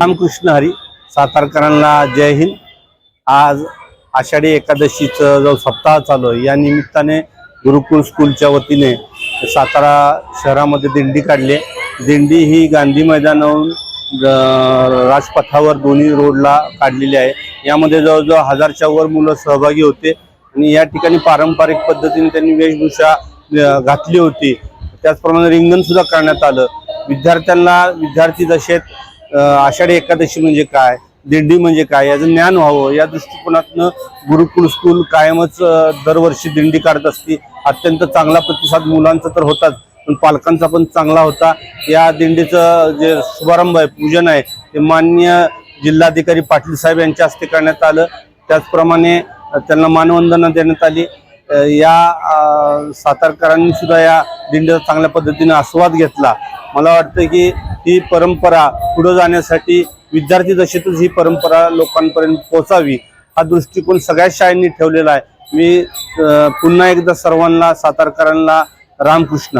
रामकृष्ण हरी सातारकरांना जय हिंद. आज आषाढी एकादशीचं जो सप्ताह चालू आहे या निमित्ताने गुरुकुल स्कूलच्या वतीने सातारा शहरामध्ये दिंडी काढली दिंडी ही गांधी मैदानावरून राजपथावर दोन्ही रोडला काढलेली आहे. यामध्ये जवळजवळ हजारच्या वर मुलं सहभागी होते आणि या ठिकाणी पारंपरिक पद्धतीने त्यांनी वेशभूषा घातली होती. त्याचप्रमाणे रिंगणसुद्धा करण्यात आलं. विद्यार्थ्यांना विद्यार्थी दशेत आषाढी एकादशी म्हणजे काय? दिंडी म्हणजे काय? याचं ज्ञान व्हावं. या दृष्टिकोनातनं गुरुकुल स्कूल कायमच दरवर्षी दिंडी काढत असते. अत्यंत चांगला प्रतिसाद मुलांचा तर होताच. पण पालकांचा पण चांगला होता. या दिंडीचं जे शुभारंभ आहे पूजन आहे ते मान्य जिल्हाधिकारी पाटील साहेब यांच्या हस्ते करण्यात आलं. त्याचप्रमाणे त्यांना मानवंदना देण्यात आली. या सातारकरांनी सुद्धा या दिंडीचा चांगल्या पद्धतीने आस्वाद घेतला. मला वाटतं की ही परंपरा पुढे जाण्यासाठी विद्यार्थी दशेतच ही परंपरा लोकांपर्यंत पोहोचावी हा दृष्टिकोन सगळ्या शाळांनी ठेवलेला आहे. मी पुन्हा एकदा सर्वांना सातारकरांना रामकृष्ण